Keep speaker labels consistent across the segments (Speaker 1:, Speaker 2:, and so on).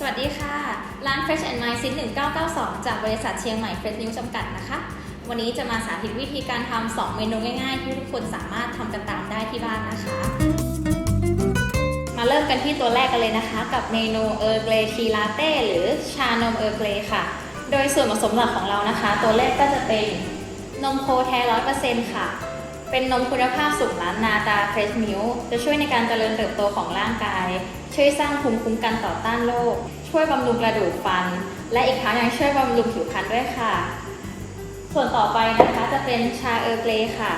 Speaker 1: สวัสดีค่ะ ร้าน Fresh and Mind ซิ1992 จากบริษัทเชียงใหม่ Fresh New จำกัดนะคะ วันนี้จะมาสาธิตวิธีการทำ2เมนูง่ายๆ ที่ทุกคนสามารถทำกันตามได้ที่บ้านนะคะ มาเริ่มกันที่ตัวแรกกันเลยนะคะ กับเมนูเออร์เกรชีลาเต้หรือชานมเออร์เกรค่ะ โดยส่วนผสมหลักของเรานะคะ ตัวแรกก็จะเป็นนมโคแท้ร้อยเปอร์เซ็นต์ค่ะ เป็นนมคุณภาพสูงล้านนาตาเฟรชมิลจะช่วยในการเจริญเติบโตของร่างกาย ช่วยสร้างภูมิคุ้มกันต่อต้านโรคช่วยบำรุงกระดูกฟัน และอีกทั้งยังช่วยบำรุงผิวพรรณด้วยค่ะ ส่วนต่อไปนะคะจะเป็นชาเออร์เกรค่ะ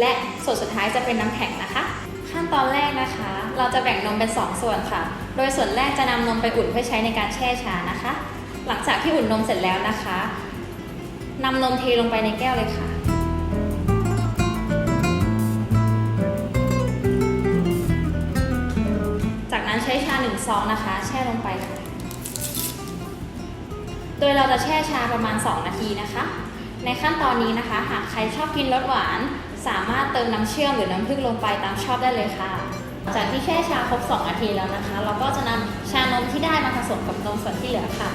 Speaker 1: และส่วนสุดท้ายจะเป็นน้ำแข็งนะคะ ขั้นตอนแรกนะคะ เราจะแบ่งนมเป็น 2 ส่วนค่ะ โดยส่วนแรกจะนำนมไปอุ่นเพื่อใช้ในการแช่ชานะคะ หลังจากที่อุ่นนมเสร็จแล้วนะคะนำนมเทลงไปในแก้วเลยค่ะ ใช้ชาหนึ่งซองนะคะ แช่ลงไปค่ะ โดยเราจะแช่ชาประมาณ 2 นาทีนะคะ ในขั้นตอนนี้นะคะ หากใครชอบกินรสหวาน สามารถเติมน้ำเชื่อมหรือน้ำผึ้งลงไปตามชอบได้เลยค่ะ จากที่แช่ชาครบ 2 นาทีแล้วนะคะ เราก็จะนำชานมที่ได้มาผสมกับนมส่วนที่เหลือค่ะ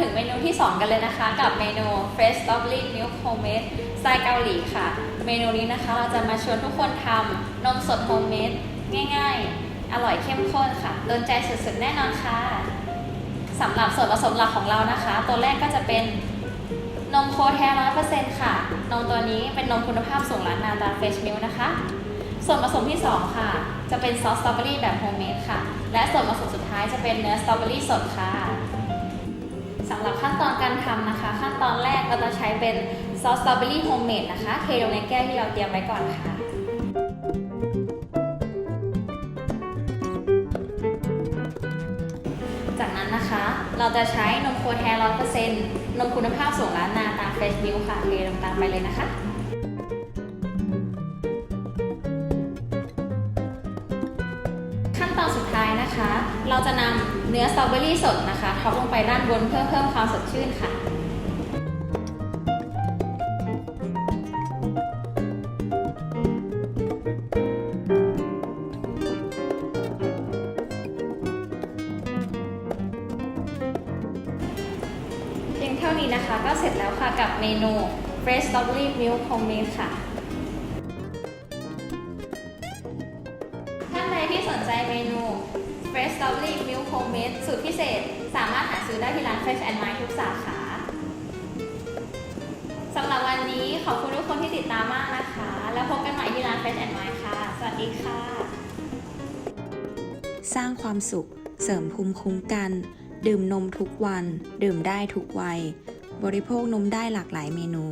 Speaker 1: ถึงเมนูที่ 2 กันเลยนะคะ กับเมนู Fresh Strawberry Milk Homemade สไตล์เกาหลีค่ะ เมนูนี้นะคะเราจะมาชวนทุกคนทำนมสดโฮมเมดง่ายๆ อร่อยเข้มข้นค่ะโดนใจสุดๆ แน่นอนค่ะสำหรับส่วนผสมหลักของเรานะคะ ตัวแรกก็จะเป็นนมโคแท้ร้อยเปอร์เซ็นต์ค่ะ นมตัวนี้เป็นนมคุณภาพสูงร้านนาตาเฟชมิลนะคะ ส่วนผสมที่ 2 ค่ะ จะเป็นซอสสตรอเบอรี่แบบโฮมเมดค่ะ และส่วนผสมสุดท้ายจะเป็นเนื้อสตรอเบอรี่สดค่ะ สำหรับขั้นตอนการทำนะคะ ขั้นตอนแรกเราจะใช้เป็นซอสสตรอเบอรี่โฮมเมดนะคะ เทลงในแก้วที่เราเตรียมไว้ก่อนค่ะจากนั้นนะคะ เราจะใช้นมโคแท้ร้อยเปอร์เซ็นต์นมคุณภาพสูงล้านนาตามเฟสมิลค่ะ เทลงตามไปเลยนะคะขั้นตอนสุดท้าย นะคะ เราจะนำเนื้อสตรอเบอรี่สดนะคะท็อปลงไปด้านบนเพื่อเพิ่มความสดชื่นค่ะเพียงเท่านี้นะคะก็เสร็จแล้วค่ะกับเมนู Fresh Strawberry Milk Homemade ค่ะ Fresh Strawberry Milk Homemade สูตรพิเศษ สามารถหาซื้อได้ที่ร้าน Fresh and Mind ทุกสาขาสำหรับวันนี้ขอบคุณทุกคนที่ติดตามมากนะคะ แล้วพบกันใหม่ที่ร้าน Fresh and Mind ค่ะ สวัสดีค่ะ
Speaker 2: สร้างความสุข เสริมภูมิคุ้มกัน ดื่มนมทุกวัน ดื่มได้ทุกวัย บริโภคนมได้หลากหลายเมนู